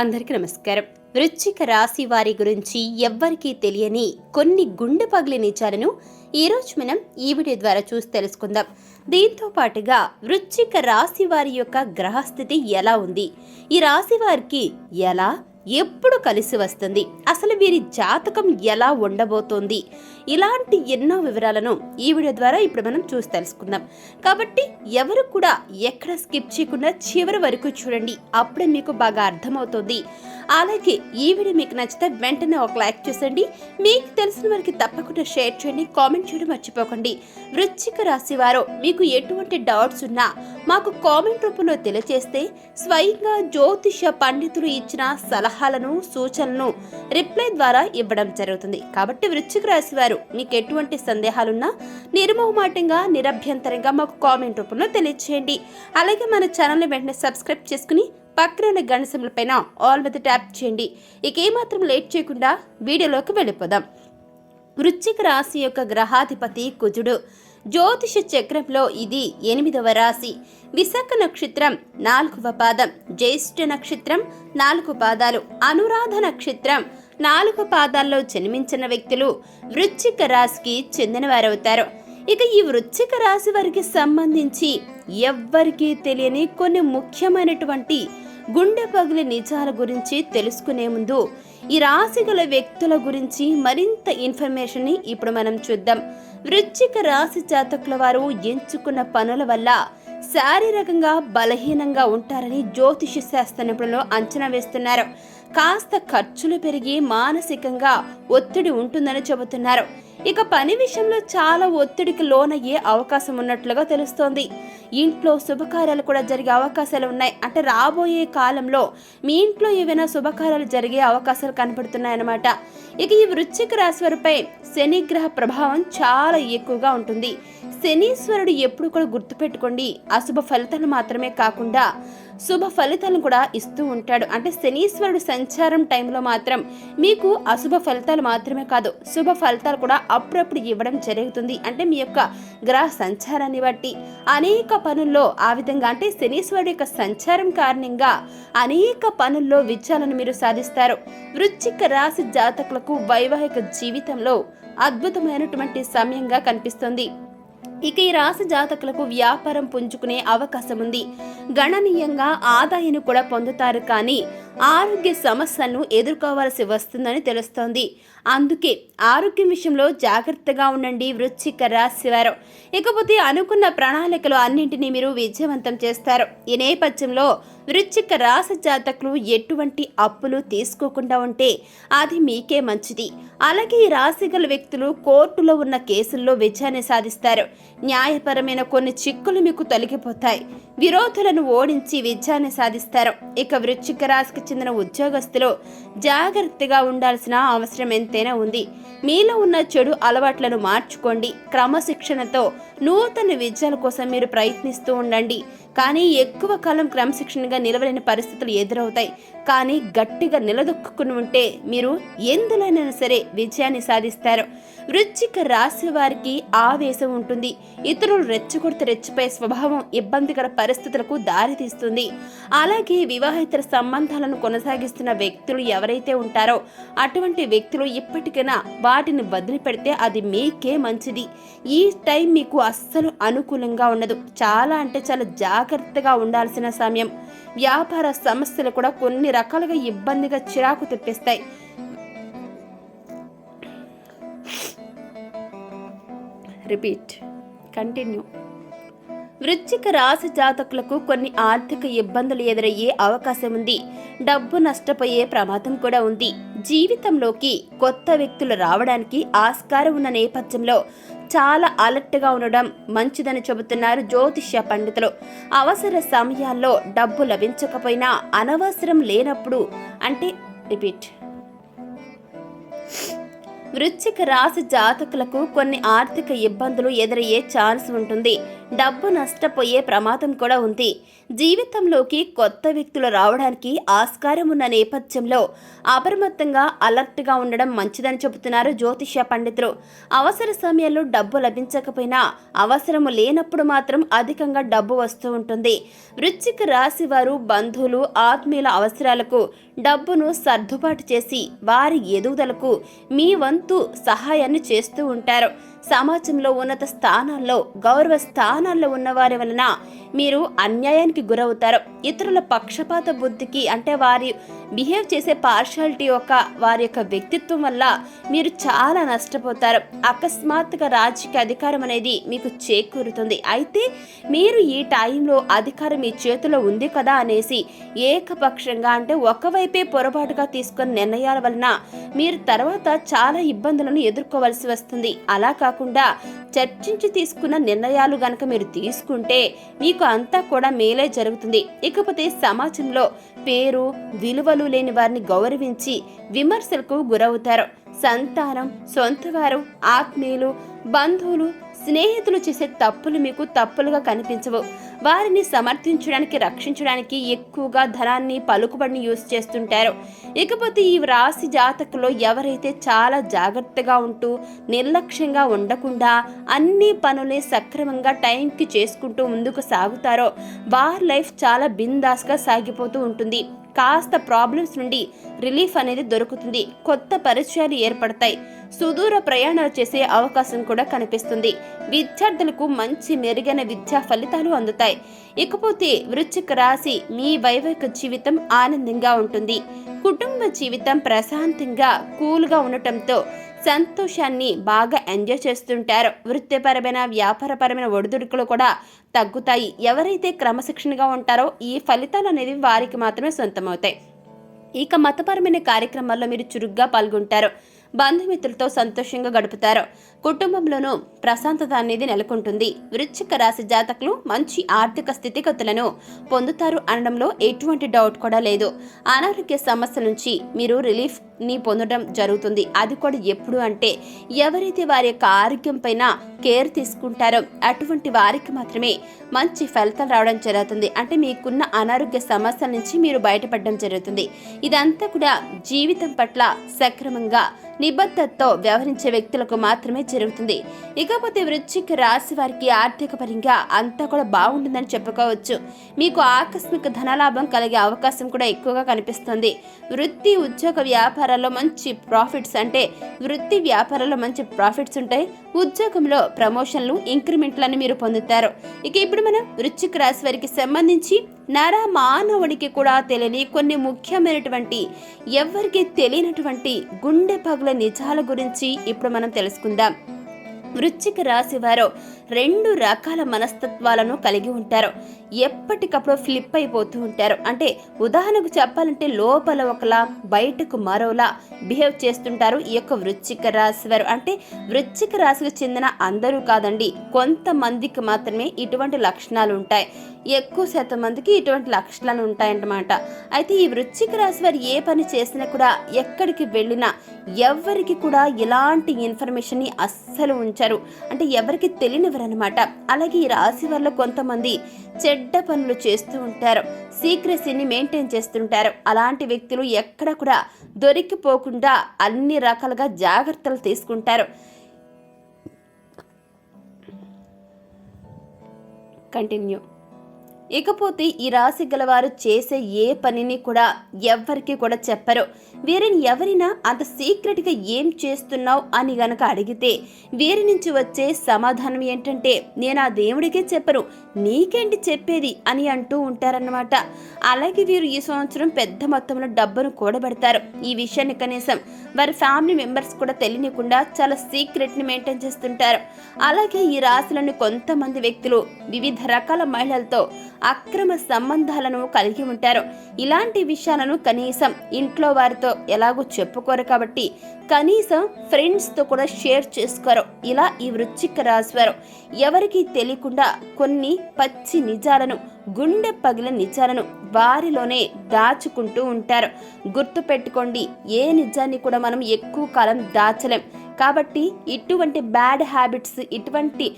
అందరికీ నమస్కారం. వృశ్చిక రాశి వారి గురించి ఎవ్వరికీ తెలియని కొన్ని గుండె పగిలి నిజాలను ఈరోజు మనం ఈ వీడియో ద్వారా చూసి తెలుసుకుందాం. దీంతో పాటుగా వృశ్చిక రాశి వారి యొక్క గ్రహస్థితి ఎలా ఉంది? ఈ రాశి వారికి ఎలా ఎప్పుడు కలిసి వస్తుంది? అసలు వీరి జాతకం ఎలా ఉండబోతోంది? ఇలాంటి ఎన్నో వివరాలను ఈ వీడియో ద్వారా ఇప్పుడు మనం చూసి తెలుసుకుందాం. కాబట్టి ఎవరు కూడా ఎక్కడ స్కిప్ చేయకుండా చివరి వరకు చూడండి. అప్పుడే మీకు బాగా అర్థమవుతుంది. అలాగే ఈ వీడియో మీకు నచ్చితే వెంటనే ఒక లైక్ చేసండి మీకు తెలిసిన వారికి తప్పకుండా షేర్ చేయండి. కామెంట్ చేయడం మర్చిపోకండి. వృశ్చిక రాశి వారు మీకు ఎటువంటి డౌట్స్ ఉన్నా మాకు కామెంట్ రూపంలో తెలియజేస్తే స్వయంగా జ్యోతిష పండితులు ఇచ్చిన సలహాలను సూచనలను రిప్లై ద్వారా ఇవ్వడం జరుగుతుంది. కాబట్టి వృశ్చిక రాశి వారు మీకు ఎటువంటి సందేహాలున్నా నిర్మోహమాటంగా నిరభ్యంతరంగా మాకు కామెంట్ రూపంలో తెలియచేయండి. అలాగే మన ఛానల్ని వెంటనే సబ్స్క్రైబ్ చేసుకుని పక్కన ఉన్న పైన ఆల్ మీద ట్యాప్ చేయండి. ఇక ఏమాత్రం లేట్ చేయకుండా వీడియోలోకి వెళ్ళిపోదాం. వృశ్చిక రాశి యొక్క గ్రహాధిపతి కుజుడు. జ్యోతిష చక్రంలో ఇది ఎనిమిదవ రాశి. విశాఖ నక్షత్రం నాలుగవ పాదం జ్యేష్ఠ నక్షత్రం నాలుగు పాదాలు అనురాధ నక్షత్రం నాలుగు పాదాల్లో జన్మించిన వ్యక్తులు వృశ్చిక రాశికి చెందినవారవుతారు. ఇక ఈ వృశ్చిక రాశి వారికి సంబంధించి ఎవ్వరికీ తెలియని కొన్ని ముఖ్యమైనటువంటి గుండె పగిలి నిజాల గురించి తెలుసుకునే ముందు ఈ రాశి గల వ్యక్తుల గురించి మరింత ఇన్ఫర్మేషన్ని ఇప్పుడు మనం చూద్దాం. వృశ్చిక రాశి జాతకుల వారు ఎంచుకున్న పనుల వల్ల శారీరకంగా బలహీనంగా ఉంటారని జ్యోతిష శాస్త్ర నిపుణులు అంచనా వేస్తున్నారు. కాస్త ఖర్చులు పెరిగి మానసికంగా ఒత్తిడి ఉంటుందని చెబుతున్నారు. ఇక పని విషయంలో చాలా ఒత్తిడికి లోనయ్యే అవకాశం ఉన్నట్లుగా తెలుస్తోంది. ఇంట్లో శుభకార్యాలు కూడా జరిగే అవకాశాలు ఉన్నాయి. అంటే రాబోయే కాలంలో మీ ఇంట్లో ఏవైనా శుభకార్యాలు జరిగే అవకాశాలు కనపడుతున్నాయన్నమాట. ఇక ఈ వృశ్చిక రాశివారిపై శనిగ్రహ ప్రభావం చాలా ఎక్కువగా ఉంటుంది. శనీశ్వరుడు ఎప్పుడు కూడా గుర్తుపెట్టుకోండి. అశుభ ఫలితాలు మాత్రమే కాకుండా శుభ ఫలితాలను కూడా ఇస్తూ ఉంటాడు. అంటే శనీశ్వరుడు సంచారం టైంలో మాత్రం మీకు అశుభ ఫలితాలు మాత్రమే కాదు శుభ ఫలితాలు కూడా అప్పుడప్పుడు ఇవ్వడం జరుగుతుంది. అంటే మీ యొక్క గ్రహ సంచారాన్ని బట్టి అనేక పనుల్లో ఆ విధంగా అంటే శనీశ్వరుడు యొక్క సంచారం కారణంగా అనేక పనుల్లో విజయాలను మీరు సాధిస్తారు. వృశ్చిక రాశి జాతకులకు వైవాహిక జీవితంలో అద్భుతమైనటువంటి సమయంగా కనిపిస్తుంది. ఇక ఈ రాశి జాతకులకు వ్యాపారం పుంజుకునే అవకాశం ఉంది గణనీయంగా ఆదాయాన్ని కూడా పొందుతారు కానీ ఆరోగ్య సమస్యలను ఎదుర్కోవాల్సి వస్తుందని తెలుస్తోంది. అందుకే ఆరోగ్యం విషయంలో జాగ్రత్తగా ఉండండి వృశ్చిక రాశివారు ఇకపోతే అనుకున్న ప్రణాళికలు అన్నింటినీ మీరు విజయవంతం చేస్తారు. ఈ నేపథ్యంలో వృశ్చిక రాశి జాతకులు ఎటువంటి అప్పులు తీసుకోకుండా ఉంటే అది మీకే మంచిది. అలాగే ఈ రాశి గల వ్యక్తులు కోర్టులో ఉన్న కేసుల్లో విజయాన్ని సాధిస్తారు. న్యాయపరమైన కొన్ని చిక్కులు మీకు తొలగిపోతాయి. విరోధులను ఓడించి విజయాన్ని సాధిస్తారు. ఇక వృశ్చిక రాశికి చెందిన ఉద్యోగస్తులు జాగ్రత్తగా ఉండాల్సిన అవసరం ఎంతైనా ఉంది. మీలో ఉన్న చెడు అలవాట్లను మార్చుకోండి. క్రమశిక్షణతో నూతన విజయాల కోసం మీరు ప్రయత్నిస్తూ ఉండండి. కానీ ఎక్కువ కాలం క్రమశిక్షణగా నిలవలేని పరిస్థితులు ఎదురవుతాయి. కానీ గట్టిగా నిలదొక్కుని ఉంటే మీరు ఎందులోనైనా సరే విజయాన్ని సాధిస్తారు. వృచ్చిక రాశి వారికి ఆవేశం ఉంటుంది. ఇతరులు రెచ్చగొడితే రెచ్చిపోయే స్వభావం ఇబ్బందికర పరిస్థితులకు దారితీస్తుంది అలాగే వివాహేతర సంబంధాలను కొనసాగిస్తున్న వ్యక్తులు ఎవరైతే ఉంటారో అటువంటి వ్యక్తులు ఇప్పటికైనా వాటిని వదిలిపెడితే అది మీకే మంచిది. ఈ టైం మీకు అస్సలు అనుకూలంగా ఉండదు. చాలా అంటే చాలా జాగ్రత్తగా ఉండాల్సిన సమయం. వ్యాపార సమస్యలు కూడా కొన్ని రకాలుగా ఇబ్బందిగా చిరాకు తెప్పిస్తాయి. రిపీట్ కంటిన్యూ వృశ్చిక రాశి జాతకులకు కొన్ని ఆర్థిక ఇబ్బందులు ఎదురయ్యే అవకాశం ఉంది. డబ్బు నష్టపోయే ప్రమాదం కూడా ఉంది. జీవితంలోకి కొత్త వ్యక్తులు రావడానికి ఆస్కారం ఉన్న నేపథ్యంలో చాలా అలర్ట్గా ఉండడం మంచిదని చెబుతున్నారు జ్యోతిష్య పండితులు. అవసర సమయాల్లో డబ్బు లభించకపోయినా అనవసరం లేనప్పుడు అంటే రిపీట్. వృశ్చిక రాశి జాతకులకు కొన్ని ఆర్థిక ఇబ్బందులు ఎదురయ్యే ఛాన్స్ ఉంటుంది. డబ్బు నష్టపోయే ప్రమాదం కూడా ఉంది. జీవితంలోకి కొత్త వ్యక్తులు రావడానికి ఆస్కారం ఉన్న నేపథ్యంలో అప్రమత్తంగా అలర్ట్గా ఉండడం మంచిదని చెబుతున్నారు జ్యోతిష్య పండితులు. అవసర సమయంలో డబ్బు లభించకపోయినా అవసరము లేనప్పుడు మాత్రం అధికంగా డబ్బు వస్తూ ఉంటుంది. వృశ్చిక రాశి వారు బంధువులు ఆత్మీయుల అవసరాలకు డబ్బును సర్దుబాటు చేసి వారి ఎదుగుదలకు మీ వంతు సహాయాన్ని చేస్తూ ఉంటారు. సమాజంలో ఉన్నత స్థానాల్లో గౌరవ స్థానాల్లో ఉన్నవారి వలన మీరు అన్యాయానికి గురవుతారు. ఇతరుల పక్షపాత బుద్ధికి అంటే వారి బిహేవ్ చేసే పార్షాలిటీ యొక్క వారి యొక్క వ్యక్తిత్వం వల్ల మీరు చాలా నష్టపోతారు. అకస్మాత్తుగా రాజకీయ అధికారం అనేది మీకు చేకూరుతుంది. అయితే మీరు ఈ టైంలో అధికారం మీ చేతిలో ఉంది కదా అనేసి ఏకపక్షంగా అంటే ఒకవైపే పొరపాటుగా తీసుకున్న నిర్ణయాల వలన మీరు తర్వాత చాలా ఇబ్బందులను ఎదుర్కోవాల్సి వస్తుంది. అలా కాకుండా చర్చించి తీసుకున్న నిర్ణయాలు గనక మీరు తీసుకుంటే మీకు అంతా కూడా మేలే జరుగుతుంది. ఇకపోతే సమాజంలో పేరు విలువలు లేని వారిని గౌరవించి విమర్శలకు గురవుతారు. సంతానం సొంతవారు ఆత్మీయులు బంధువులు స్నేహితులు చేసే తప్పులు మీకు తప్పులుగా కనిపించవు. వారిని సమర్థించడానికి రక్షించడానికి ఎక్కువగా ధనాన్ని పలుకుబడిని యూజ్ చేస్తుంటారు. ఇకపోతే ఈ రాశి జాతకులో ఎవరైతే చాలా జాగ్రత్తగా ఉంటూ నిర్లక్ష్యంగా ఉండకుండా అన్ని పనులే సక్రమంగా టైంకి చేసుకుంటూ ముందుకు సాగుతారో వారి లైఫ్ చాలా బిందాస్గా సాగిపోతూ ఉంటుంది. కాస్త ప్రాబ్లమ్స్ నుండి రిలీఫ్ అనేది దొరుకుతుంది. కొత్త పరిచయాలు ఏర్పడతాయి. సుదూర ప్రయాణాలు చేసే అవకాశం కూడా కనిపిస్తుంది. విద్యార్థులకు మంచి మెరుగైన విద్యా ఫలితాలు అందుతాయి. ఇకపోతే వృశ్చిక రాశి మీ వైవాహిక జీవితం ఆనందంగా ఉంటుంది. కుటుంబ జీవితం ప్రశాంతంగా కూల్గా ఉండటంతో సంతోషాన్ని బాగా ఎంజాయ్ చేస్తుంటారు. వృత్తిపరమైన వ్యాపారపరమైన ఒడిదుడుకులు కూడా తగ్గుతాయి. ఎవరైతే క్రమశిక్షణగా ఉంటారో ఈ ఫలితాలు అనేది వారికి మాత్రమే సొంతమవుతాయి. ఇక మతపరమైన కార్యక్రమాల్లో మీరు చురుగ్గా పాల్గొంటారు. బంధుమిత్రులతో సంతోషంగా గడుపుతారు. కుటుంబంలోనూ ప్రశాంతత అనేది నెలకొంటుంది. వృశ్చిక రాశి జాతకులు మంచి ఆర్థిక స్థితిగతులను పొందుతారు అనడంలో ఎటువంటి డౌట్ కూడా లేదు. అనారోగ్య సమస్య నుంచి మీరు రిలీఫ్ ని పొందడం జరుగుతుంది. అది కూడా ఎప్పుడు అంటే ఎవరైతే వారి యొక్క ఆరోగ్యం పైన కేర్ తీసుకుంటారో అటువంటి వారికి మాత్రమే మంచి ఫలితాలు రావడం జరుగుతుంది. అంటే మీకున్న అనారోగ్య సమస్యల నుంచి మీరు బయటపడడం జరుగుతుంది. ఇదంతా కూడా జీవితం పట్ల సక్రమంగా నిబద్ధతతో వ్యవహరించే వ్యక్తులకు మాత్రమే జరుగుతుంది. ఇకపోతే వృశ్చిక రాశి వారికి ఆర్థిక పరంగా అంతా కూడా బాగుంటుందని చెప్పుకోవచ్చు. మీకు ఆకస్మిక ధనలాభం కలిగే అవకాశం కూడా ఎక్కువగా కనిపిస్తుంది. వృత్తి ఉద్యోగ వ్యాపారాల్లో మంచి ప్రాఫిట్స్ అంటే వృత్తి వ్యాపారాల్లో మంచి ప్రాఫిట్స్ ఉంటాయి. ఉద్యోగంలో ప్రమోషన్లు ఇంక్రిమెంట్లను మీరు పొందుతారు. ఇక ఇప్పుడు మనం వృశ్చిక రాశి వారికి సంబంధించి నర మానవుడికి కూడా తెలియని కొన్ని ముఖ్యమైనటువంటి ఎవరికి తెలియనటువంటి గుండె పగుల నిజాల గురించి ఇప్పుడు మనం తెలుసుకుందాం. వృశ్చిక రాశి వారు రెండు రకాల మనస్తత్వాలను కలిగి ఉంటారు. ఎప్పటికప్పుడు ఫ్లిప్ అయిపోతూ ఉంటారు. అంటే ఉదాహరణకు చెప్పాలంటే లోపల ఒకలా బయటకు మరోలా బిహేవ్ చేస్తుంటారు. ఈ యొక్క వృశ్చిక రాశి వారు. అంటే వృశ్చిక రాశికి చెందిన అందరూ కాదండి కొంతమందికి మాత్రమే ఇటువంటి లక్షణాలు ఉంటాయి. ఎక్కువ శాతం మందికి ఇటువంటి లక్షణాలు ఉంటాయన్నమాట. అయితే ఈ వృశ్చిక రాశి వారు ఏ పని చేసినా కూడా ఎక్కడికి వెళ్ళినా ఎవరికి కూడా ఎలాంటి ఇన్ఫర్మేషన్ని అస్సలు ఉంచారు. అంటే ఎవరికి తెలియని తెలియనివరనమాట అలాగే ఈ రాశి వల్ల కొంతమంది చెడ్డ పనులు చేస్తూ ఉంటారు. సీక్రెసీని మెయింటైన్ చేస్తుంటారు. అలాంటి వ్యక్తులు ఎక్కడ కూడా దొరికిపోకుండా అన్ని రకాలుగా జాగ్రత్తలు తీసుకుంటారు. కంటిన్యూ. ఇకపోతే ఈ రాశి గలవారు చేసే ఏ పనిని కూడా ఎవ్వరికి కూడా చెప్పరు. వీరిని ఎవరైనా అంత సీక్రెట్గా ఏం చేస్తున్నావు అని గనక అడిగితే వీరి నుంచి వచ్చే సమాధానం ఏంటంటే నేను ఆ దేవుడికే చెప్పరు నీకేంటి చెప్పేది అని అంటూ ఉంటారన్నమాట. అలాగే వీరు ఈ సంవత్సరం పెద్ద మొత్తంలో డబ్బును కూడబెడతారు. ఈ విషయాన్ని కనీసం వారి ఫ్యామిలీ మెంబర్స్ కూడా తెలియకుండా చాలా సీక్రెట్ని మెయింటైన్ చేస్తుంటారు. అలాగే ఈ రాశులను కొంతమంది వ్యక్తులు వివిధ రకాల మహిళలతో అక్రమ సంబంధాలను కలిగి ఉంటారు. ఇలాంటి విషయాలను కనీసం ఇంట్లో వారితో ఎలాగో చెప్పుకోరు కాబట్టి కనీసం ఫ్రెండ్స్తో కూడా షేర్ చేసుకోరు. ఇలా ఈ వృచ్చిక రాశివారు ఎవరికీ తెలియకుండా కొన్ని పచ్చి నిజాలను గుండె పగిలిన నిజాలను వారిలోనే దాచుకుంటూ ఉంటారు. గుర్తు పెట్టుకోండి ఏ నిజాన్ని కూడా మనం ఎక్కువ కాలం దాచలేం. కాబట్టి ఇటువంటి బ్యాడ్ హ్యాబిట్స్ ఇటువంటి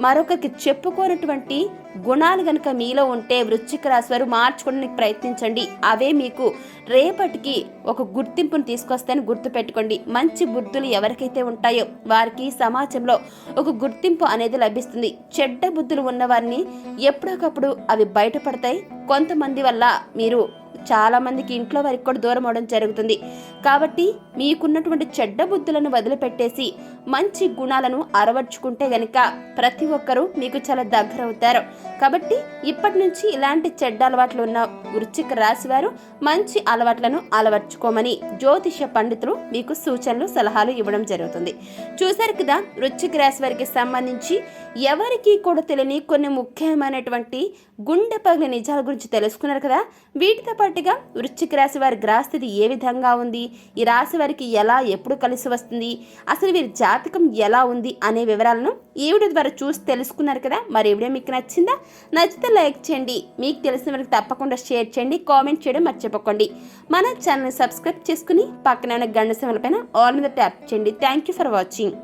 మరొకరికి చెప్పుకోనటువంటి గుణాలు గనుక మీలో ఉంటే వృశ్చిక రాశి వారు మార్చుకోవడానికి ప్రయత్నించండి. అవే మీకు రేపటికి ఒక గుర్తింపును తీసుకొస్తాయని గుర్తుపెట్టుకోండి. మంచి బుద్ధులు ఎవరికైతే ఉంటాయో వారికి సమాజంలో ఒక గుర్తింపు అనేది లభిస్తుంది. చెడ్డ బుద్ధులు ఉన్నవారిని ఎప్పటికప్పుడు అవి బయటపడతాయి. కొంతమంది వల్ల మీరు చాలా మందికి ఇంట్లో వారికి కూడా దూరం అవడం జరుగుతుంది. కాబట్టి మీకున్నటువంటి చెడ్డ బుద్ధులను వదిలిపెట్టేసి మంచి గుణాలను అరవర్చుకుంటే గనక ప్రతి ఒక్కరూ మీకు చాలా దగ్గర అవుతారు కాబట్టి ఇప్పటి నుంచి ఇలాంటి చెడ్డ అలవాట్లు ఉన్న వృశ్చిక రాశి వారు మంచి అలవాట్లను అలవర్చుకోమని జ్యోతిష పండితులు మీకు సూచనలు సలహాలు ఇవ్వడం జరుగుతుంది. చూశారు కదా వృశ్చిక రాశి వారికి సంబంధించి ఎవరికీ కూడా తెలియని కొన్ని ముఖ్యమైనటువంటి గుండె పగిలి నిజాల గురించి తెలుసుకున్నారు కదా? వీటితో పాటుగా వృశ్చిక రాశి వారి గ్రహస్థితి ఏ విధంగా ఉంది? ఈ రాశి వారికి ఎలా ఎప్పుడు కలిసి వస్తుంది? అసలు వీరి జాతకం ఎలా ఉంది అనే వివరాలను ఈ వీడియో ద్వారా చూసి తెలుసుకున్నారు కదా? మరి వీడియో మీకు నచ్చిందా? నచ్చితే లైక్ చేయండి. మీకు తెలిసిన వారికి తప్పకుండా షేర్ చేయండి. కామెంట్ చేయడం మర్చిపోకండి. మన ఛానల్ని సబ్స్క్రైబ్ చేసుకుని పక్కన ఉన్న గంట సమలపైన ఆల్ మీద ట్యాప్ చేయండి. Thank you for watching